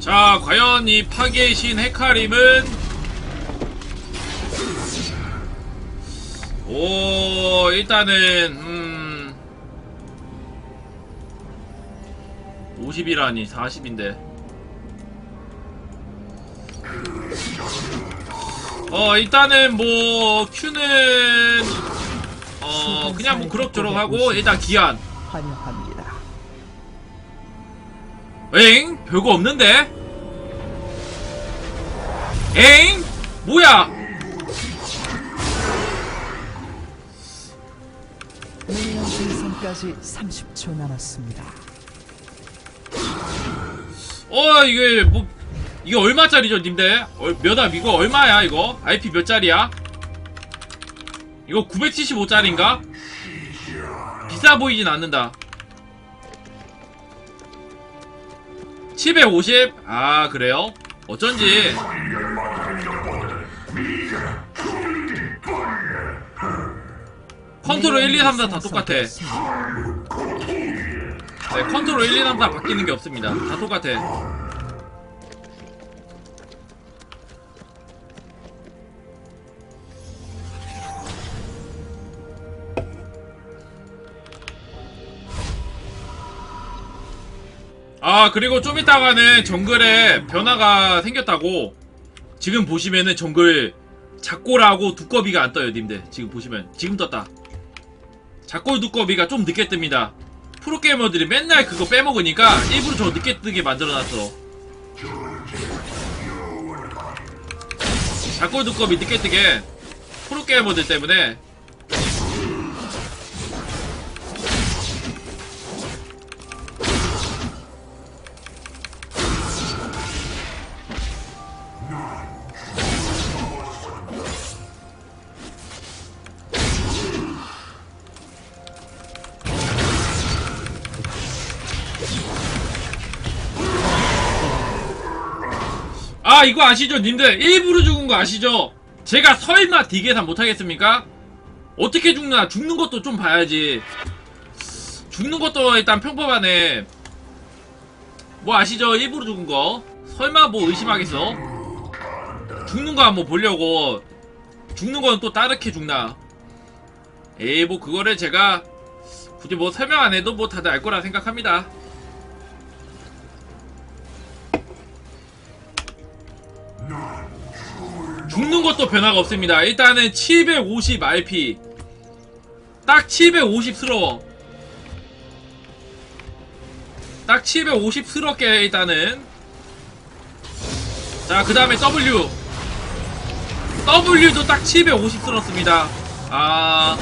자, 과연 이 파괴의 신 헤카림은 오, 일단은 음 50이라니 40인데. 어, 일단은 뭐 큐는 어, 그냥 뭐 그럭저럭 하고 일단 기한. 환영합니다. 엥? 별거 없는데? 엥? 뭐야? 미니언 생성까지 30초 남았습니다. 어 이게 뭐 이게 얼마짜리죠 님들? 얼- 몇 압? 이거 얼마야 이거? IP 몇 짜리야? 이거 975짜리인가? 비싸 보이진 않는다 750? 아 그래요? 어쩐지 컨트롤 1, 2, 3, 4 다 똑같아 네, 컨트롤 1, 2, 3, 4 바뀌는 게 없습니다 다 똑같아 아 그리고 좀 이따가는 정글에 변화가 생겼다고. 지금 보시면은 정글 작골하고 두꺼비가 안 떠요 님들. 지금 보시면. 지금 떴다. 작골 두꺼비가 좀 늦게 뜹니다. 프로게이머들이 맨날 그거 빼먹으니까 일부러 저 늦게 뜨게 만들어놨어. 작골 두꺼비 늦게 뜨게 프로게이머들 때문에 아 이거 아시죠 님들? 일부러 죽은 거 아시죠? 제가 설마 디계산 못하겠습니까? 어떻게 죽나? 죽는 것도 좀 봐야지. 죽는 것도 일단 평범하네. 뭐 아시죠? 일부러 죽은 거? 설마 뭐 의심하겠어? 죽는 거 한번 보려고. 죽는 건 또 따르게 죽나? 에이 뭐 그거를 제가 굳이 뭐 설명 안 해도 뭐 다들 알 거라 생각합니다 죽는 것도 변화가 없습니다. 일단은 750 RP. 딱 750스러워. 딱 750스럽게 일단은. 자, 그 다음에 W. W도 딱 750스럽습니다. 아.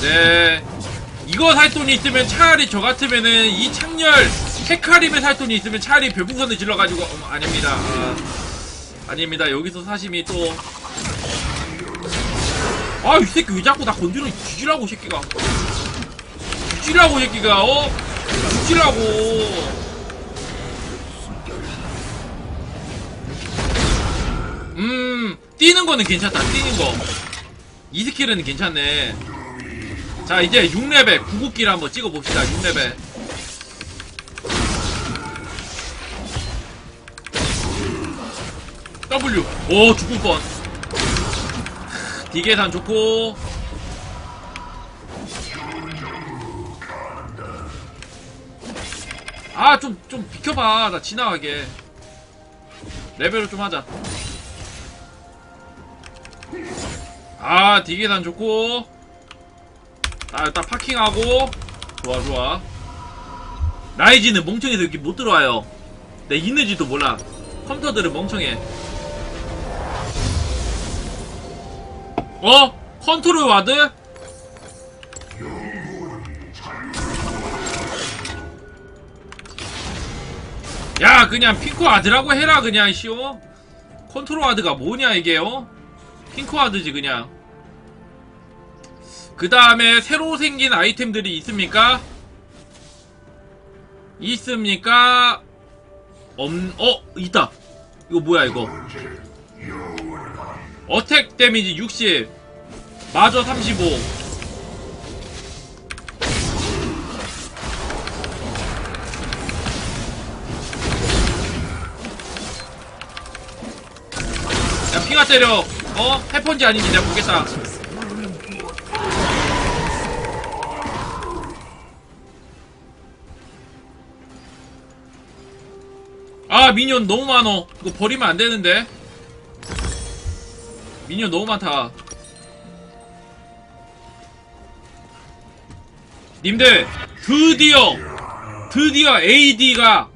네. 이거 살 돈이 있으면 차라리 저 같으면은 이 창렬 헤카림에 살 돈이 있으면 차라리 별풍선을 질러가지고, 어머, 아닙니다. 아. 아닙니다. 여기서 사심이 또. 아, 이 새끼 왜 자꾸 나 건드려? 뒤지라고, 이 새끼가. 뒤지라고, 이 새끼가, 어? 뒤지라고. 음, 뛰는 거는 괜찮다, 뛰는 거. 이 스킬은 괜찮네. 자, 이제 6레벨, 구급기를 한번 찍어봅시다, 6레벨. W. 오, 죽을 뻔. 디계산 좋고. 아, 좀, 좀 비켜봐. 나 지나가게. 레벨을 좀 하자. 아, 디계산 좋고. 아, 일단 파킹하고. 좋아, 좋아. 라이지는 멍청해서 여기 못 들어와요. 내 있는지도 몰라. 컴퓨터들은 멍청해. 어? 컨트롤 와드? 야 그냥 핑크 와드라고 해라 그냥 쉬워 컨트롤 와드가 뭐냐 이게 어? 핑크 와드지 그냥 그 다음에 새로 생긴 아이템들이 있습니까? 있습니까? 없.. 어? 있다 이거 뭐야 이거 어택 데미지 60 마저 35 야, 피가 때려. 어? 해펀지 아닌지 내가 보겠다. 아, 미니언 너무 많어. 이거 버리면 안 되는데. 미니언 너무 많다. 님들 드디어 드디어 AD가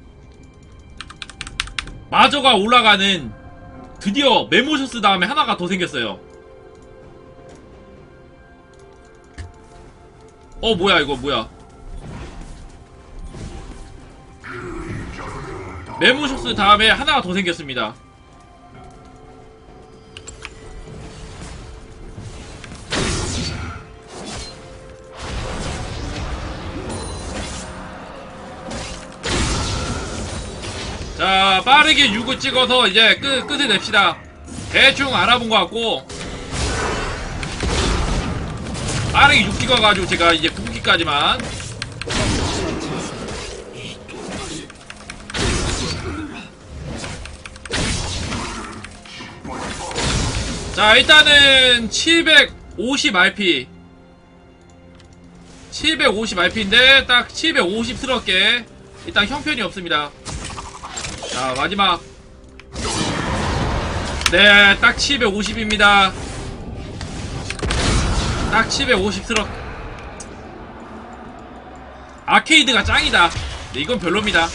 마저가 올라가는 드디어 메모셔스 다음에 하나가 더 생겼어요. 어 뭐야 이거 뭐야? 메모셔스 다음에 하나가 더 생겼습니다 자 빠르게 6을 찍어서 이제 끝, 끝을 냅시다. 대충 알아본 것 같고. 빠르게 6 찍어가지고 제가 이제 9기까지만. 자 일단은 750 RP 750 RP인데 딱 750스럽게 일단 형편이 없습니다 자 마지막. 네딱 750입니다. 딱 750스럽. 아케이드가 짱이다. 네, 이건 별로입니다